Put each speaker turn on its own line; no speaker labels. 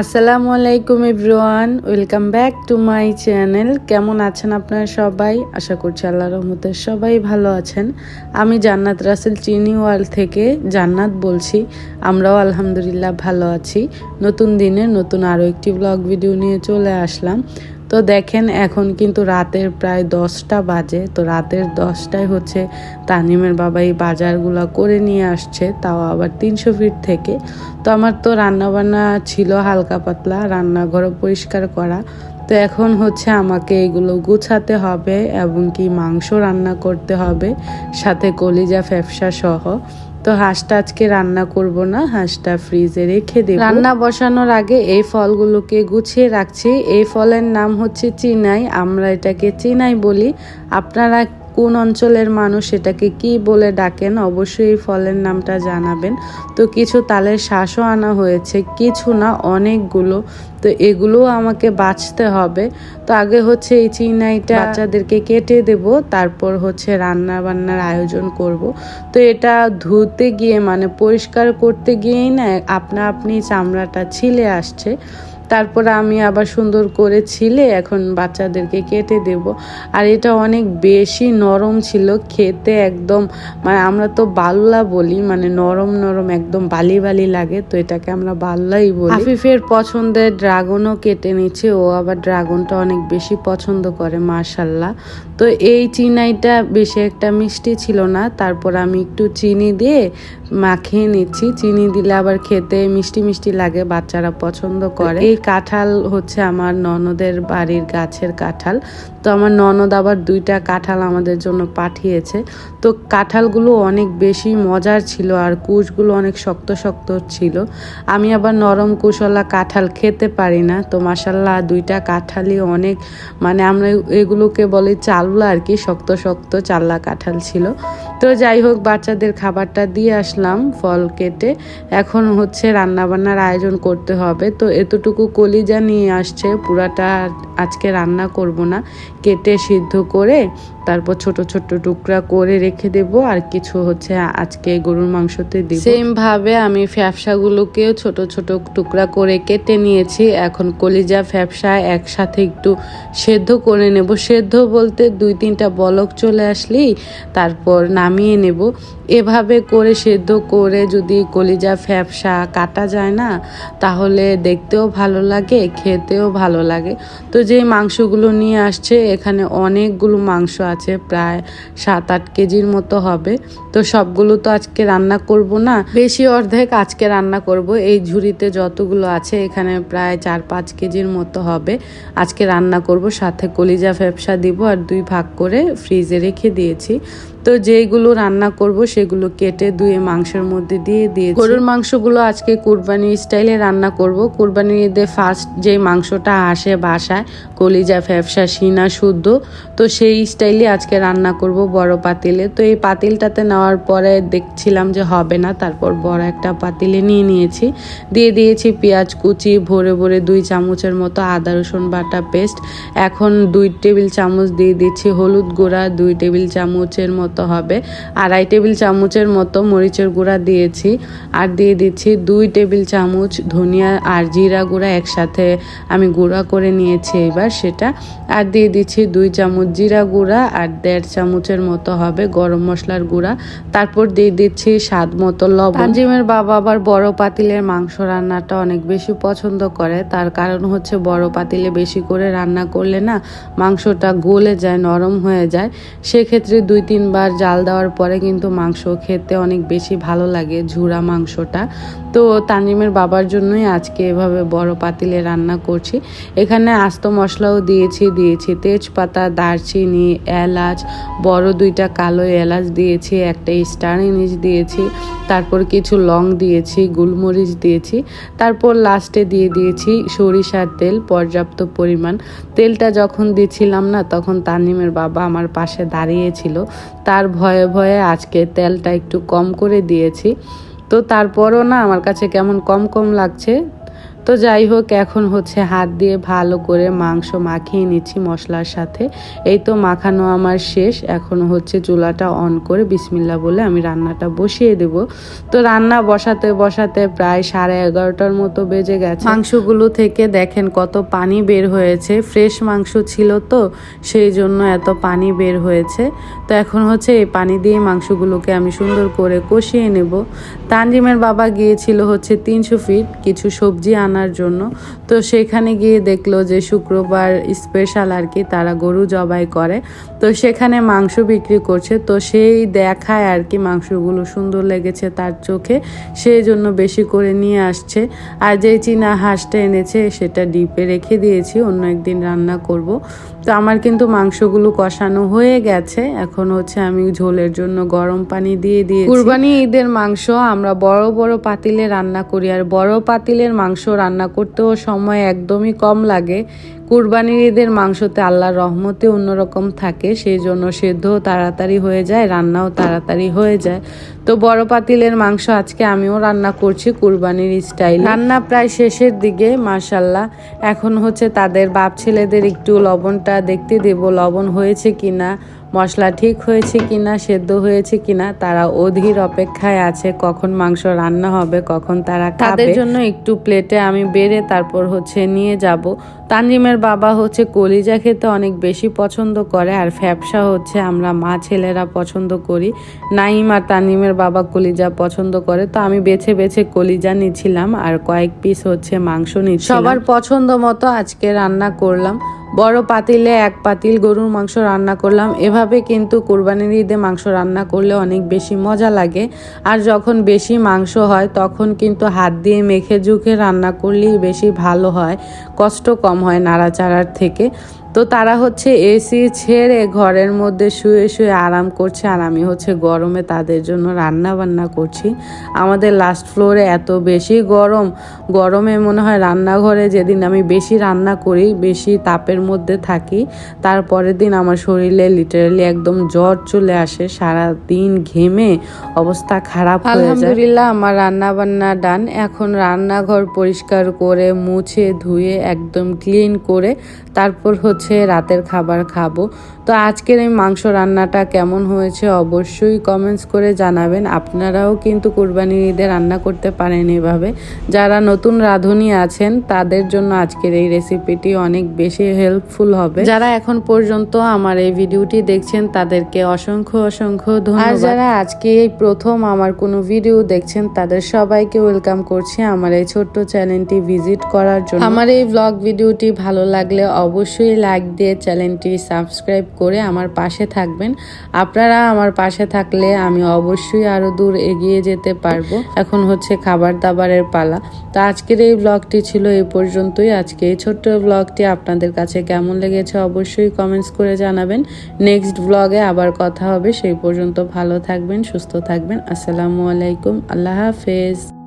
আসসালামু আলাইকুম everyone, welcome back to my channel. কেমন আছেন আপনারা সবাই? আশা করছি আল্লাহ রহমতে সবাই ভালো আছেন। আমি জান্নাত রাসেল চিনি ওয়ার্ল্ড থেকে জান্নাত বলছি। আমরাও আলহামদুলিল্লাহ ভালো আছি। নতুন দিনে নতুন আরও একটি ব্লগ ভিডিও নিয়ে চলে আসলাম। তো দেখেন, এখন কিন্তু রাতের প্রায় দশটা বাজে। তো রাতের দশটায় হচ্ছে তানিমের বাবা এই বাজারগুলো করে নিয়ে আসছে, তাও আবার তিনশো ফিট থেকে। তো আমার তো রান্নাবান্না ছিল হালকা পাতলা, রান্নাঘরও পরিষ্কার করা। তো এখন হচ্ছে আমাকে এগুলো গুছাতে হবে এবং কি মাংস রান্না করতে হবে, সাথে কলিজা ফ্যাপসা সহ। তো হাঁসটা আজকে রান্না করব না, হাঁসটা ফ্রিজে রেখে দেব। রান্না বসানোর আগে এই ফলগুলোকে গুছিয়ে রাখছি। এই ফলের নাম হচ্ছে চিনাই। আমরা এটাকে চিনাই বলি। আপনারা কোন অঞ্চলের মানুষ এটাকে কি বলে ডাকেন, অবশ্যই ফলের নামটা জানাবেন। তো কিছু তালের শ্বাসও আনা হয়েছে, কিছু না, অনেকগুলো। তো এগুলো আমাকে বাঁচতে হবে। তো আগে হচ্ছে এই চিনাইটা বাচ্চাদেরকে কেটে দেব, তারপর হচ্ছে রান্না বান্নার আয়োজন করব। তো এটা ধুতে গিয়ে মানে পরিষ্কার করতে গিয়েই না, আপনা আপনি চামড়াটা ছিলে আসছে। তারপরে আমি আবার সুন্দর করে ছিলে এখন বাচ্চাদেরকে কেটে দেব। আর এটা অনেক বেশি নরম ছিল খেতে একদম মানে আমরা তো বাল্লা বলি মানে নরম নরম একদম বালি বালি লাগে তো এটাকে আমরা বাল্লাই বলি। হাফিফের পছন্দের ড্রাগনও কেটে নিচ্ছে ও আবার ড্রাগনটা অনেক বেশি পছন্দ করে মার্শাল্লাহ তো এই চিনাইটা বেশি একটা মিষ্টি ছিল না তারপর আমি একটু চিনি দিয়ে মাখিয়ে নিচ্ছি। চিনি দিলে আবার খেতে মিষ্টি মিষ্টি লাগে বাচ্চারা পছন্দ করে। এই কাঁঠাল হচ্ছে আমার ননদের বাড়ির গাছের কাঁঠাল। তো আমার ননদ আবার দুইটা কাঁঠাল আমাদের জন্য পাঠিয়েছে। তো কাঁঠালগুলো অনেক বেশি মজার ছিল আর কুশগুলো অনেক শক্ত শক্ত ছিল। আমি আবার নরম কুশলা কাঁঠাল খেতে পারি না। তো মাসাল্লাহ দুইটা কাঁঠালই অনেক মানে আমরা এগুলোকে বলি চালুলা আর কি, শক্ত শক্ত চাল্লা কাঁঠাল ছিল। তো যাই হোক, বাচ্চাদের খাবারটা দিয়ে আসলাম, ফল কেটে। এখন হচ্ছে রান্নাবান্নার আয়োজন করতে হবে। তো এতটুকু কলিজা নিয়ে আসছে, পুরাটা আজকে রান্না করব না। কেটে সিদ্ধ করে তারপর ছোট ছোট টুকরা করে রেখে দেব, আর কিছু হচ্ছে আজকে গরুর মাংসতে দিব। সেম ভাবে আমি ফ্যাপসাগুলোকেও ছোট ছোট টুকরা করে কেটে নিয়েছি। এখন কলিজা, ফ্যাপসা একসাথে একটু সেদ্ধ করে নেব। সেদ্ধ বলতে দুই তিনটা বলক চলে আসলেই তারপর নামিয়ে নেব। এভাবে করে সেদ্ধ করে যদি কলিজা, ফ্যাপসা কাটা যায় না, তাহলে দেখতেও ভালো লাগে, খেতেও ভালো লাগে। তো যে মাংসগুলো নিয়ে আসছে, এখানে অনেকগুলো মাংস আছে প্রায় সাত, আট কেজির মতো হবে। তো সবগুলো তো আজকে রান্না করব না। বেশি অর্ধেক আজকে রান্না করব। এই ঝুড়িতে যতগুলো আছে, এখানে প্রায় চার, পাঁচ কেজির মতো হবে। আজকে রান্না করব, সাথে কলিজা ফ্যাপসা দিব আর দুই ভাগ করে ফ্রিজে রেখে দিয়েছি। তো যেগুলো রান্না করব সেগুলো কেটে ধুয়ে মাংসের মধ্যে দিয়ে দিয়ে গরুর মাংসগুলো আজকে কুরবানি স্টাইলে রান্না করব। কুরবানি ঈদে ফার্স্ট যে মাংসটা আসে বাসায়, কলিজা, ফ্যাপসা, সিনা, শুদ্ধ, তো সেই স্টাইলে আজকে রান্না করব বড় পাতিলে। তো এই পাতিলটাতে নেওয়ার পরে দেখছিলাম যে হবে না, তারপর বড় একটা পাতিলে নিয়ে নিয়েছি। দিয়ে দিয়েছি পেঁয়াজ কুচি, ভরে ভরে দুই চামচের মতো আদা, রসুন বাটা পেস্ট এখন দুই টেবিল চামচ দিয়ে দিচ্ছি হলুদ গুঁড়া, দুই টেবিল চামচের মতো মতো হবে। আড়াই টেবিল চামচের মতো মরিচের গুঁড়া দিয়েছি আর দিয়ে দিচ্ছি দুই টেবিল চামচ ধনিয়া আর জিরা গুঁড়া একসাথে আমি গুঁড়া করে নিয়েছি এবার সেটা। আর দিয়ে দিচ্ছি দুই চামচ জিরা গুঁড়া আর দেড় চামচের মতো হবে গরম মশলার গুঁড়া। তারপর দিয়ে দিচ্ছি স্বাদ মতো লবণ। তানজিমের বাবা আবার বড় পাতিলের মাংস রান্নাটা অনেক বেশি পছন্দ করে। তার কারণ হচ্ছে বড় পাতিলে বেশি করে রান্না করলে না মাংসটা গলে যায়, নরম হয়ে যায়। সেক্ষেত্রে দুই তিনবার আর জাল দেওয়ার পরে কিন্তু মাংস খেতে অনেক বেশি ভালো লাগে ঝুরা মাংসটা। তো তানিমের বাবার জন্যই আজকে এভাবে বড় পাতিলে রান্না করছি। এখানে আস্ত মশলাও দিয়েছি দিয়েছি তেজপাতা, দারচিনি, এলাচ, বড় দুইটা কালো এলাচ দিয়েছি, একটা স্টার ইনিচ দিয়েছি, তারপর কিছু লং দিয়েছি, গুলমরিচ দিয়েছি, তারপর লাস্টে দিয়ে দিয়েছি সরিষার তেল, পর্যাপ্ত পরিমাণ। তেলটা যখন দিচ্ছিলাম না, তখন তানিমের বাবা আমার পাশে দাঁড়িয়েছিল তার ভয়ে ভয়ে আজকে তেলটা একটু কম করে দিয়েছি। তো তারপরও না আমার কাছে কেমন কম কম লাগছে তো যাই হোক, এখন হচ্ছে হাত দিয়ে ভালো করে মাংস মাখিয়ে নিচ্ছি মশলার সাথে। এই তো মাখানো আমার শেষ। এখন হচ্ছে চুলাটা অন করে বিসমিল্লা বলে আমি রান্নাটা বসিয়ে দেব। তো রান্না বসাতে বসাতে প্রায় সাড়ে এগারোটার মতো বেজে গেছে। মাংসগুলো থেকে দেখেন কত পানি বের হয়েছে। ফ্রেশ মাংস ছিল তো, সেই জন্য এত পানি বের হয়েছে। তো এখন হচ্ছে এই পানি দিয়ে মাংসগুলোকে আমি সুন্দর করে কষিয়ে নেব। তানজিমের বাবা গিয়েছিল হচ্ছে তিনশো ফিট, কিছু সবজি আনার জন্য। তো সেখানে গিয়ে দেখল যে শুক্রবার স্পেশাল আর কি তারা গরু জবাই করে। তো সেখানে মাংস বিক্রি করছে। তো সেই দেখায় আর কি মাংসগুলো সুন্দর লেগেছে তার চোখে। সেই জন্য বেশি করে নিয়ে আসছে। আর যে চীনা হাঁসটা এনেছে সেটা ডিপে রেখে দিয়েছি, অন্য একদিন রান্না করব। তো আমার কিন্তু মাংসগুলো কষানো হয়ে গেছে। এখন হচ্ছে আমি ঝোলের জন্য গরম পানি দিয়ে দিয়ে কুরবানি ঈদের মাংস আমরা বড় বড় পাতিলে রান্না করি। আর বড় পাতিলের মাংস রান্না করতেও সময় একদমই কম লাগে। কুরবানির ঈদের মাংসতে আল্লাহর রহমতে অন্যরকম থাকে সেই জন্য সেদ্ধও তাড়াতাড়ি হয়ে যায়, রান্নাও তাড়াতাড়ি হয়ে যায়। তো বড় পাতিলের মাংস আজকে আমিও রান্না করছি কুরবানির স্টাইল। রান্না প্রায় শেষের দিকে মাশাল্লাহ এখন হচ্ছে তাদের বাপ ছেলেদের একটু লবণটা দেখতে দেব, লবণ হয়েছে কিনা। মশলা ঠিক হয়েছে কিনা সেদ্ধ হয়েছে কিনা তারা অধীর অপেক্ষায় আছে কখন মাংস রান্না হবে কখন তারা তাদের জন্য একটু প্লেটে আমি বেড়ে তারপর হচ্ছে নিয়ে যাব। তানজিমের বাবা হচ্ছে কলিজা খেতে অনেক বেশি পছন্দ করে, আর ফ্যাপসা হচ্ছে আমরা মা ছেলেরা পছন্দ করি। নাইম আর তানজিমের বাবা কলিজা পছন্দ করে, তো আমি বেছে বেছে কলিজা নিচ্ছিলাম আর কয়েক পিস হচ্ছে মাংস নিচ্ছি সবার পছন্দ মতো আজকে রান্না করলাম। বড় পাতিলে এক পাতিল গরুর মাংস রান্না করলাম। এভাবে কিন্তু কোরবানির ঈদে মাংস রান্না করলে অনেক বেশি মজা লাগে। আর যখন বেশি মাংস হয়, তখন কিন্তু হাত দিয়ে মেখে ঝুঁকে রান্না করলেই বেশি ভালো হয়। কষ্ট কম হয় নাড়াচাড়ার থেকে। তো তারা হচ্ছে এসি ছেড়ে ঘরের মধ্যে শুয়ে শুয়ে আরাম করছে আর আমি হচ্ছে গরমে তাদের জন্য রান্না বান্না করছি। আমাদের লাস্ট ফ্লোরে এত বেশি গরম। গরমে মনে হয় রান্নাঘরে যেদিন আমি বেশি রান্না করি, বেশি তাপের মধ্যে থাকি তারপরের দিন আমার শরীরে লিটারালি একদম জ্বর চলে আসে সারা দিন ঘেমে অবস্থা খারাপ আলহামদুলিল্লাহ, আমার রান্না বান্না ডান এখন রান্নাঘর পরিষ্কার করে, মুছে, ধুয়ে, একদম ক্লিন করে, তারপর হচ্ছে রাতের খাবার খাব। তো আজকের এই মাংস রান্নাটা কেমন হয়েছে অবশ্যই কমেন্টস করে জানাবেন। আপনারাও কিন্তু কুরবানির ঈদে রান্না করতে পারেন এভাবে। যারা নতুন রাঁধুনি আছেন, তাদের জন্য আজকের এই রেসিপিটি অনেক বেশি হেল্পফুল হবে। যারা এখন পর্যন্ত আমার এই ভিডিওটি দেখছেন, তাদেরকে অসংখ্য অসংখ্য ধন্যবাদ। যারা আজকে এই প্রথম আমার কোনো ভিডিও দেখছেন, তাদের সবাইকে ওয়েলকাম করছি আমার এই ছোট্ট চ্যানেলটি ভিজিট করার জন্য। আমার এই ব্লগ ভিডিওটি ভালো লাগলে অবশ্যই লাইক দিয়ে চ্যানেলটি সাবস্ক্রাইব করে আমার পাশে থাকবেন। আপনারা আমার পাশে থাকলে আমি অবশ্যই আরও দূর এগিয়ে যেতে পারব। এখন হচ্ছে খাবার দাবারের পালা। তো আজকের এই ব্লগটি ছিল এই পর্যন্তই। আজকে এই ছোট্ট ব্লগটি আপনাদের কাছে কেমন লেগেছে অবশ্যই কমেন্টস করে জানাবেন। নেক্সট ব্লগে আবার কথা হবে। সেই পর্যন্ত ভালো থাকবেন, সুস্থ থাকবেন। আসসালামু আলাইকুম। আল্লাহ হাফেজ।